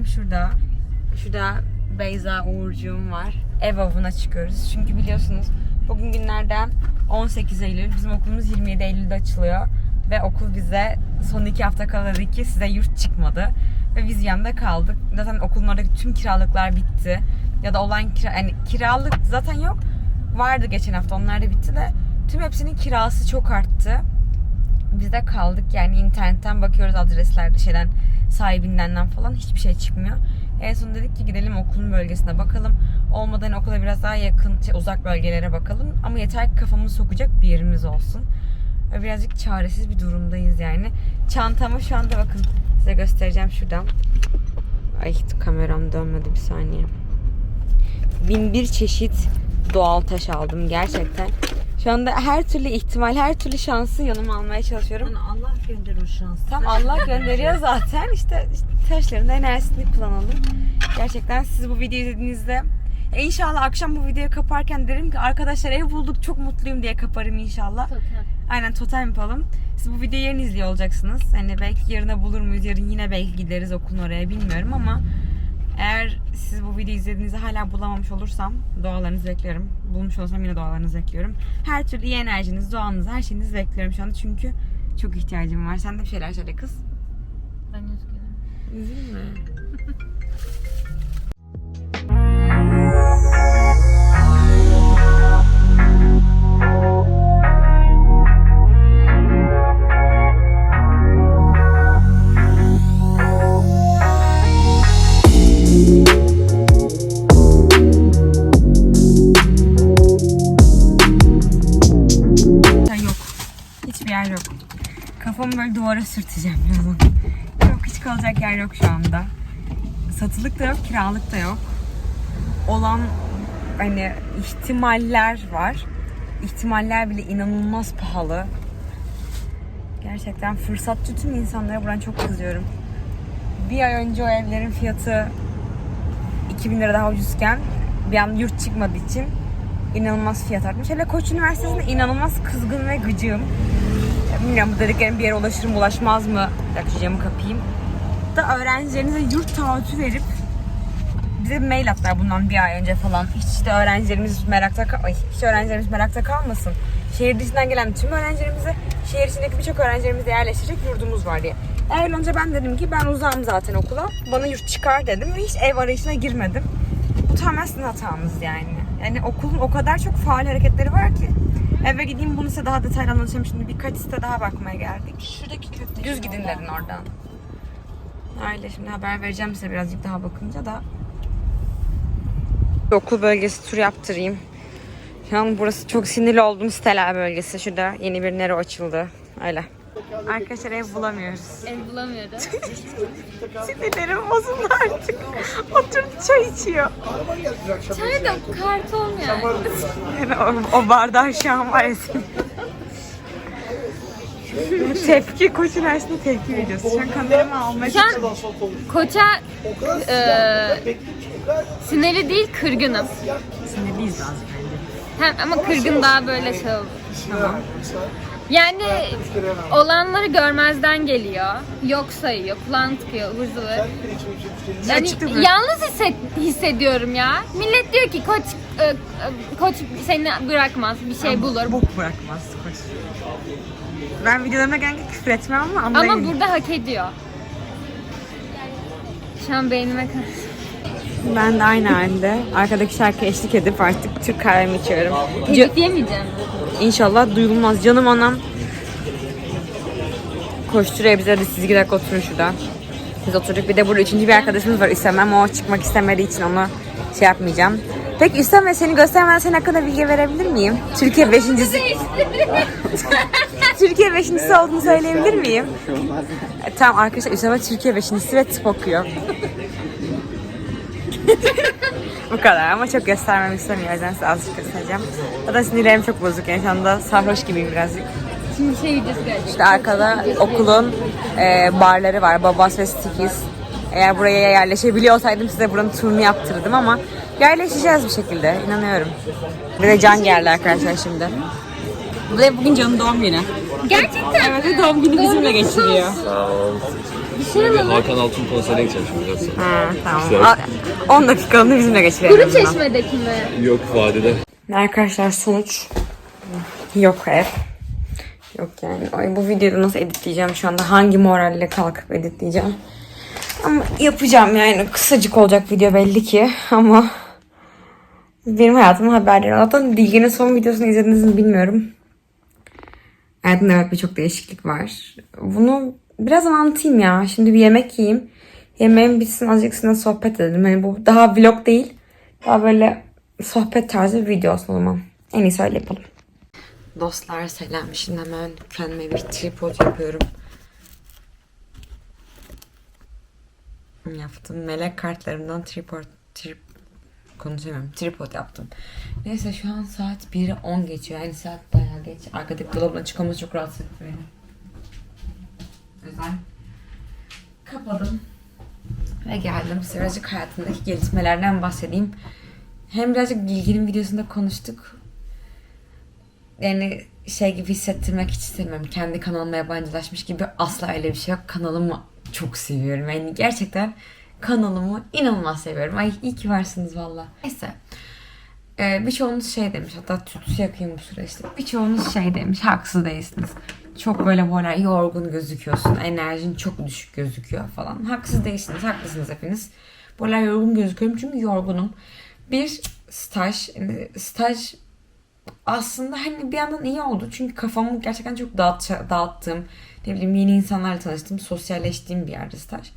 annem şurada. Şurada Beyza Uğurcuğum var. Ev avına çıkıyoruz. Çünkü biliyorsunuz bugün günlerden 18 Eylül. Bizim okulumuz 27 Eylül'de açılıyor. Ve okul bize son iki hafta kala ki size yurt çıkmadı. Ve biz yanında kaldık. Zaten okulun oradaki tüm kiralıklar bitti. Ya da olan kira, yani kiralık zaten yok. Vardı geçen hafta onlar da bitti de tüm hepsinin kirası çok arttı. Biz de kaldık yani internetten bakıyoruz adreslerde şeyden sahibinden falan hiçbir şey çıkmıyor. En son dedik ki gidelim okulun bölgesine bakalım. Olmadan okula biraz daha yakın şey, uzak bölgelere bakalım. Ama yeter ki kafamızı sokacak bir yerimiz olsun. Birazcık çaresiz bir durumdayız yani. Çantamı şu anda bakın size göstereceğim şuradan. Ay kameram dönmedi bir saniye. Bin bir çeşit doğal taş aldım gerçekten. Şu anda her türlü ihtimal, her türlü şansı yanıma almaya çalışıyorum. Yani Allah gönderir o şansı. Tam Allah gönderiyor zaten. İşte, işte taşların da enerjisini kullanalım. Gerçekten siz bu videoyu izlediğinizde e, inşallah akşam bu videoyu kaparken derim ki arkadaşlar ev bulduk çok mutluyum diye kaparım inşallah. Aynen totem yapalım. Siz bu videoyu yarın izliyor olacaksınız. Hani belki yarına bulur muyuz? Yarın yine belki gideriz okulun oraya bilmiyorum ama eğer siz bu videoyu izlediğinizde hala bulamamış olursam dualarınızı bekliyorum. Bulmuş olsam yine dualarınızı bekliyorum. Her türlü iyi enerjiniz, duanızı, her şeyinizi bekliyorum şu anda çünkü çok ihtiyacım var. Sen de bir şeyler söyle kız. Ben üzgünüm. Üzülme. yok. Sürteceğim birazdan. Yok hiç kalacak yer yok şu anda. Satılık da yok, kiralık da yok. Olan hani ihtimaller var. İhtimaller bile inanılmaz pahalı. Gerçekten fırsatçı tüm insanlara buradan çok kızıyorum. Bir ay önce o evlerin fiyatı 2000 lira daha ucuzken bir an yurt çıkmadığı için inanılmaz fiyat artmış. Hele Koç Üniversitesi'nde inanılmaz kızgın ve gıcığım. Bilmiyorum bu dediklerim bir yere ulaşır mı ulaşmaz mı? Bir camı kapayım. Da öğrencilerinize yurt taahhütü verip bize bir mail attılar bundan bir ay önce falan. Hiç de öğrencilerimiz merakta Ay, hiç öğrencilerimiz merakta kalmasın. Şehir dışından gelen tüm öğrencilerimize şehir içindeki birçok öğrencilerimize yerleşecek yurdumuz var diye. Eğer önce ben dedim ki ben uzağım zaten okula. Bana yurt çıkar dedim ve hiç ev arayışına girmedim. Bu tamamen sizin hatanız yani. Yani okulun o kadar çok faal hareketleri var ki. Eve gideyim bunu size daha detaylı anlatacağım. Şimdi birkaç site daha bakmaya geldik. Şuradaki köfte. Düz gidin dedin oradan. Öyle şimdi haber vereceğim size birazcık daha bakınca da. Okul bölgesi tur yaptırayım. An burası çok sinirli olduğum siteler bölgesi. Şurada yeni bir nero açıldı. Öyle. Arkadaşlar ev bulamıyoruz. Ev bulamıyoruz. Sinirlerim bozuldu artık. Oturup çay içiyor. Çay da kart olmuyor. Yani o, o bardağı şu an var senin. tepki Koç Üniversitesi'nde tepki videosu. Şu an kameramı almaya an koça e, sinirli değil kırgınım. Sinirliyiz bence. Hem, ama kırgın daha böyle şey oldu. Yani olanları görmezden geliyor. Yok sayıyor, kulağını tıkıyor, ıvır zıvır. Yani Açıkta bırak. yalnız hisset, hissediyorum ya. Millet diyor ki koç e, koç seni bırakmaz, bir şey bulur. Bok bırakmaz Koç. Ben videolarıma genellikle küfür etmem ama Ama anlayın. burada hak ediyor. Şu an beynime karşı. Ben de aynı halde arkadaki şarkı eşlik edip artık Türk kahvemi içiyorum. Ca- Telif yemeyeceğim. İnşallah duyulmaz. Canım anam koşturuyor bize de siz iki dakika oturun şurada. Biz oturduk. Bir de burada üçüncü bir arkadaşımız var İstemem. O çıkmak istemediği için onu şey yapmayacağım. Peki İstem ve seni göstermeden senin hakkında bilgi verebilir miyim? Türkiye beşincisi. Türkiye beşincisi olduğunu söyleyebilir miyim? E, tamam arkadaşlar Üsame Türkiye beşincisi ve tıp okuyor. Bu kadar ama çok göstermemi istemiyor. O yüzden size azıcık göstereceğim. Zaten sinirlerim çok bozuk yani şu anda sarhoş gibiyim birazcık. Şimdi şey gelecek. İşte arkada okulun e, barları var. Babas ve Stikis. Eğer buraya yerleşebiliyor olsaydım size buranın turunu yaptırdım ama yerleşeceğiz bir şekilde. inanıyorum. Bir de Can geldi arkadaşlar şimdi. Bu da bugün Can'ın doğum günü. Gerçekten Evet ve doğum günü bizimle geçiriyor. Bir şey alalım. Hakan Altun konserine gideceğim şimdi biraz sonra. Ha, tamam. İşte. Al- 10 dakikalığını bizimle geçirelim. Kuru çeşmedeki mi? Yok vadide. Arkadaşlar sonuç yok ev. Yok yani. Ay, bu videoda nasıl editleyeceğim şu anda? Hangi moralle kalkıp editleyeceğim? Ama yapacağım yani. Kısacık olacak video belli ki. Ama benim hayatımın haberleri. Zaten Dilge'nin son videosunu izlediniz mi bilmiyorum. Hayatımda evet birçok değişiklik var. Bunu biraz anlatayım ya. Şimdi bir yemek yiyeyim. Yemeğim bitsin azıcık sizinle sohbet edelim. Hani bu daha vlog değil. Daha böyle sohbet tarzı bir video olsun o zaman. En iyisi öyle yapalım. Dostlar selam. Şimdi hemen kendime bir tripod yapıyorum. Yaptım. Melek kartlarımdan tripod, trip, konuşamıyorum. Tripod yaptım. Neyse şu an saat 1'e 10 geçiyor. Yani saat bayağı geç. Arkadaki dolabına çıkmamız çok rahatsız etti beni. Yüzden kapadım. Ve geldim. Size birazcık hayatımdaki gelişmelerden bahsedeyim. Hem birazcık Bilgi'nin videosunda konuştuk. Yani şey gibi hissettirmek hiç istemiyorum. Kendi kanalıma yabancılaşmış gibi asla öyle bir şey yok. Kanalımı çok seviyorum. Yani gerçekten kanalımı inanılmaz seviyorum. Ay iyi ki varsınız valla. Neyse. Ee, birçoğunuz şey demiş hatta tütsü yakayım bu süreçte. Birçoğunuz şey demiş haksız değilsiniz. Çok böyle böyle yorgun gözüküyorsun. Enerjin çok düşük gözüküyor falan. Haksız değilsiniz. Haklısınız hepiniz. Böyle yorgun gözüküyorum çünkü yorgunum. Bir staj, staj aslında hani bir yandan iyi oldu. Çünkü kafamı gerçekten çok dağıt, dağıttım. Ne bileyim yeni insanlarla tanıştım. Sosyalleştiğim bir yerde staj.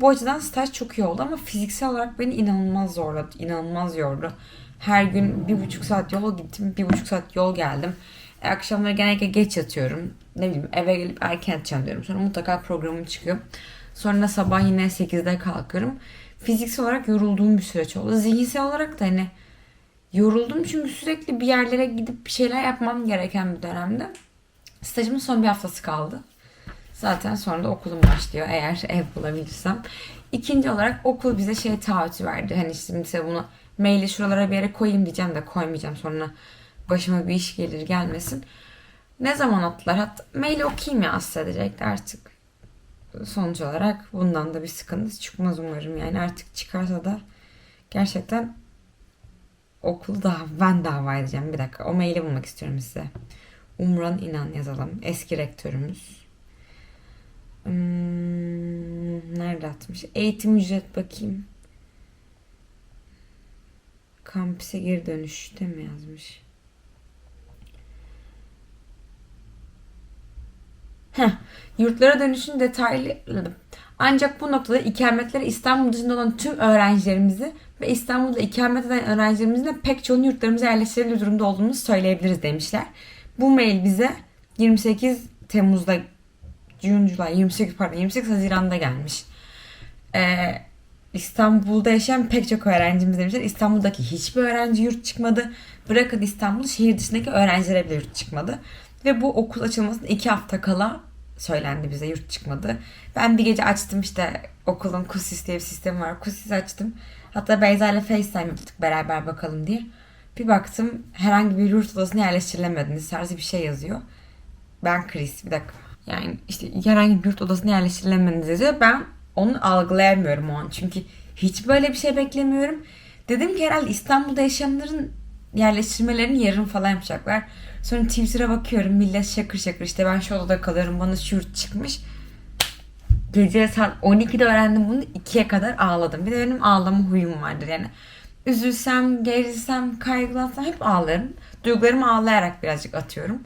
Bu açıdan staj çok iyi oldu ama fiziksel olarak beni inanılmaz zorladı. inanılmaz yordu. Her gün bir buçuk saat yol gittim. Bir buçuk saat yol geldim. Akşamları genellikle geç yatıyorum. Ne bileyim eve gelip erken yatacağım diyorum. Sonra mutlaka programım çıkıyor. Sonra sabah yine 8'de kalkıyorum. Fiziksel olarak yorulduğum bir süreç oldu. Zihinsel olarak da hani yoruldum çünkü sürekli bir yerlere gidip bir şeyler yapmam gereken bir dönemde. Stajımın son bir haftası kaldı. Zaten sonra da okulum başlıyor eğer ev bulabilirsem. İkinci olarak okul bize şey taahhütü verdi. Hani şimdi size bunu maili şuralara bir yere koyayım diyeceğim de koymayacağım. Sonra başıma bir iş gelir gelmesin. Ne zaman attılar? Hatta maili okuyayım ya size diyecekti artık. Sonuç olarak bundan da bir sıkıntı çıkmaz umarım. Yani artık çıkarsa da gerçekten okulu da ben dava edeceğim. Bir dakika o maili bulmak istiyorum size. Umran İnan yazalım. Eski rektörümüz. Hmm, nerede atmış? Eğitim ücret bakayım. Kampüse geri dönüşte mi yazmış? Heh, yurtlara dönüşün detaylı ancak bu noktada ikametleri İstanbul dışında olan tüm öğrencilerimizi ve İstanbul'da ikamet eden öğrencilerimizin de pek çoğunu yurtlarımıza yerleştirebilir durumda olduğumuzu söyleyebiliriz demişler. Bu mail bize 28 Temmuz'da June, July, 28 pardon 28 Haziran'da gelmiş. Ee, İstanbul'da yaşayan pek çok öğrencimiz demişler. İstanbul'daki hiçbir öğrenci yurt çıkmadı. Bırakın İstanbul'u şehir dışındaki öğrencilere bile yurt çıkmadı. Ve bu okul açılmasına iki hafta kala söylendi bize yurt çıkmadı. Ben bir gece açtım işte okulun KUSIS diye bir sistemi var. KUSIS açtım. Hatta Beyza ile FaceTime yaptık beraber bakalım diye. Bir baktım herhangi bir yurt odasına yerleştirilemediniz tarzı bir şey yazıyor. Ben Chris bir dakika. Yani işte herhangi bir yurt odasına yerleştirilemediniz yazıyor. Ben onu algılayamıyorum o an. Çünkü hiç böyle bir şey beklemiyorum. Dedim ki herhalde İstanbul'da yaşayanların yerleştirmelerini yarın falan yapacaklar. Sonra Twitter'a bakıyorum millet şakır şakır işte ben şu odada kalıyorum bana şu yurt çıkmış. Gece saat 12'de öğrendim bunu 2'ye kadar ağladım. Bir de benim ağlama huyum vardır yani. Üzülsem, gerilsem, kaygılansam hep ağlarım. Duygularımı ağlayarak birazcık atıyorum.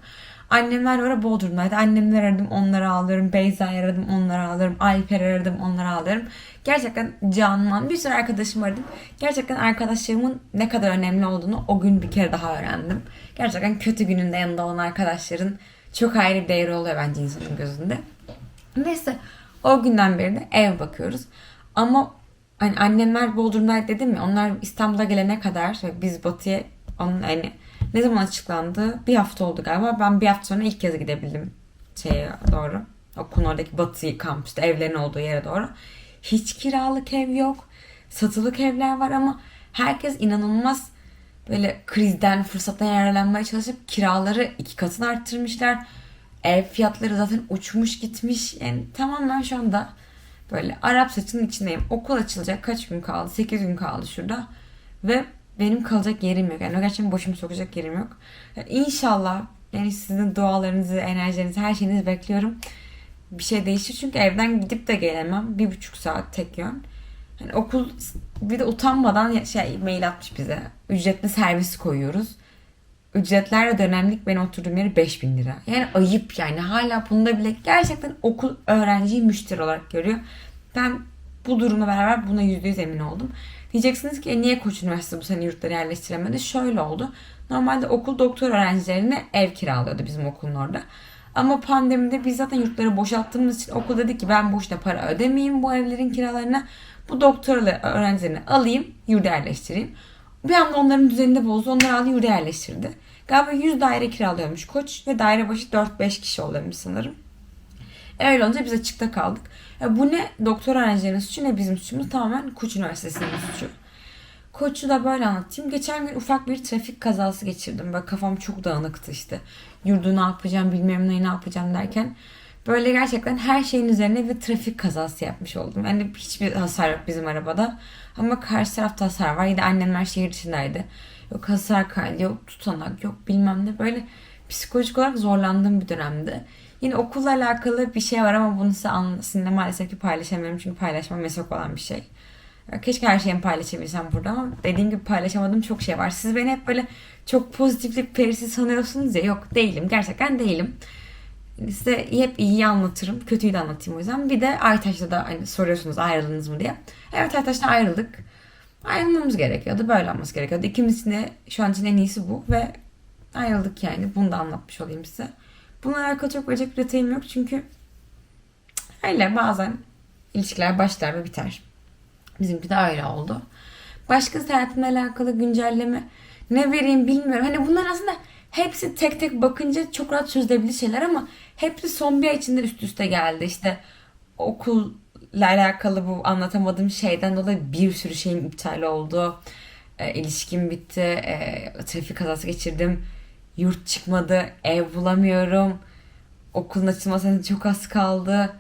Annemler var Bodrum'daydı. Annemler aradım onları ağlarım. Beyza'yı aradım onları ağlarım. Alper aradım onları ağlarım. Gerçekten canman bir sürü arkadaşım aradım. Gerçekten arkadaşlarımın ne kadar önemli olduğunu o gün bir kere daha öğrendim. Gerçekten kötü gününde yanında olan arkadaşların çok ayrı bir değeri oluyor bence insanın gözünde. Neyse o günden beri de ev bakıyoruz. Ama hani annemler Bodrum'daydı dedim ya onlar İstanbul'a gelene kadar biz Batı'ya onun hani ne zaman açıklandı? Bir hafta oldu galiba. Ben bir hafta sonra ilk kez gidebildim şeye doğru. Okulun oradaki Batı kampüste evlerin olduğu yere doğru. Hiç kiralık ev yok. Satılık evler var ama herkes inanılmaz böyle krizden, fırsattan yararlanmaya çalışıp kiraları iki katını arttırmışlar. Ev fiyatları zaten uçmuş gitmiş. Yani tamamen şu anda Böyle Arap saçının içindeyim. Okul açılacak kaç gün kaldı? 8 gün kaldı şurada. Ve benim kalacak yerim yok. Yani gerçekten boşumu sokacak yerim yok. Yani inşallah yani sizin dualarınızı, enerjinizi, her şeyinizi bekliyorum. Bir şey değişir çünkü evden gidip de gelemem. Bir buçuk saat tek yön. Yani okul bir de utanmadan şey mail atmış bize. Ücretli servis koyuyoruz. Ücretlerle dönemlik benim oturduğum yeri 5000 lira. Yani ayıp yani. Hala bunda bile gerçekten okul öğrenciyi müşteri olarak görüyor. Ben bu durumla beraber buna %100 emin oldum. Diyeceksiniz ki "E, niye Koç Üniversitesi bu sene yurtlara yerleştiremedi? Şöyle oldu. Normalde okul doktor öğrencilerine ev kiralıyordu bizim okulun orada. Ama pandemide biz zaten yurtları boşalttığımız için okul dedi ki ben boşuna para ödemeyeyim bu evlerin kiralarına. Bu doktorlu öğrencilerini alayım, yurda yerleştireyim. Bir anda onların düzeninde bozdu. Onları aldı yurda yerleştirdi. Galiba 100 daire kiralıyormuş koç ve daire başı 4-5 kişi oluyormuş sanırım. E, Öyle olunca biz açıkta kaldık. E, bu ne doktor öğrencilerinin suçu ne bizim suçumuz. Tamamen Koç Üniversitesi'nin suçu. Koç'u da böyle anlatayım. Geçen gün ufak bir trafik kazası geçirdim. Böyle kafam çok dağınıktı işte. Yurdu ne yapacağım bilmem ne ne yapacağım derken. Böyle gerçekten her şeyin üzerine bir trafik kazası yapmış oldum. Yani hiçbir hasar yok bizim arabada. Ama karşı tarafta hasar var. Yine annemler şehir dışındaydı. Yok hasar kaydı, yok tutanak, yok bilmem ne. Böyle psikolojik olarak zorlandığım bir dönemdi. Yine okulla alakalı bir şey var ama bunu sizinle maalesef ki paylaşamıyorum. Çünkü paylaşmam yasak olan bir şey. Keşke her şeyimi paylaşabilsem burada ama dediğim gibi paylaşamadığım çok şey var. Siz beni hep böyle çok pozitiflik perisi sanıyorsunuz ya. Yok değilim. Gerçekten değilim. Size hep iyi anlatırım. Kötüyü de anlatayım o yüzden. Bir de Aytaş'ta da hani soruyorsunuz ayrıldınız mı diye. Evet Aytaş'ta ayrıldık. Ayrılmamız gerekiyordu. Böyle olması gerekiyordu. İkimizin de şu an için en iyisi bu. Ve ayrıldık yani. Bunu da anlatmış olayım size. Bununla alakalı çok bir detayım yok. Çünkü öyle bazen ilişkiler başlar ve biter. Bizimki de öyle oldu. Başkası hayatımla alakalı güncelleme ne vereyim bilmiyorum. Hani bunlar aslında hepsi tek tek bakınca çok rahat çözülebilir şeyler ama hepsi son bir ay içinde üst üste geldi. İşte okulla alakalı bu anlatamadığım şeyden dolayı bir sürü şeyim iptal oldu. E, ilişkim bitti. E, trafik kazası geçirdim. Yurt çıkmadı. Ev bulamıyorum. Okulun açılmasına çok az kaldı.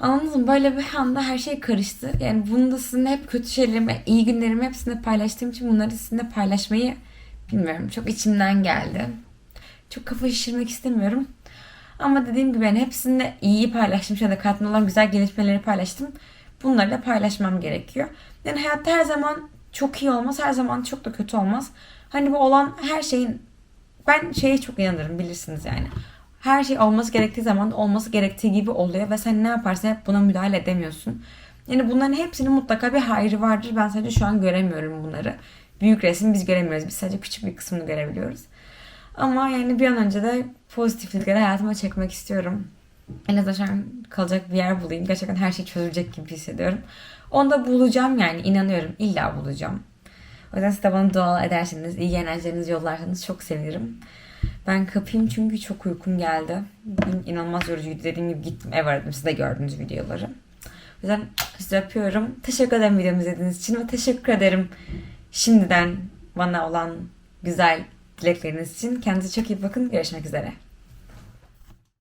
Anladın mı? Böyle bir anda her şey karıştı. Yani bunu da sizinle hep kötü şeylerimi, iyi günlerimi hepsini paylaştığım için bunları sizinle paylaşmayı bilmiyorum. Çok içimden geldi. Çok kafa şişirmek istemiyorum. Ama dediğim gibi yani hepsini iyi paylaştım. Anda hayatımda olan güzel gelişmeleri paylaştım. Bunları da paylaşmam gerekiyor. Yani hayatta her zaman çok iyi olmaz. Her zaman çok da kötü olmaz. Hani bu olan her şeyin ben şeye çok inanırım bilirsiniz yani. Her şey olması gerektiği zaman olması gerektiği gibi oluyor ve sen ne yaparsan hep buna müdahale edemiyorsun. Yani bunların hepsinin mutlaka bir hayrı vardır. Ben sadece şu an göremiyorum bunları. Büyük resmi biz göremiyoruz. Biz sadece küçük bir kısmını görebiliyoruz. Ama yani bir an önce de pozitiflikleri hayatıma çekmek istiyorum. En azından kalacak bir yer bulayım. Gerçekten her şey çözülecek gibi hissediyorum. Onu da bulacağım yani inanıyorum. İlla bulacağım. O yüzden siz de bana dua ederseniz, iyi enerjilerinizi yollarsanız çok sevinirim. Ben kapayım çünkü çok uykum geldi. Bugün inanılmaz yorucuydu. Dediğim gibi gittim ev aradım. Siz de gördünüz videoları. O yüzden sizi öpüyorum. Teşekkür ederim videomu izlediğiniz için ve teşekkür ederim şimdiden bana olan güzel dilekleriniz için. Kendinize çok iyi bakın. Görüşmek üzere.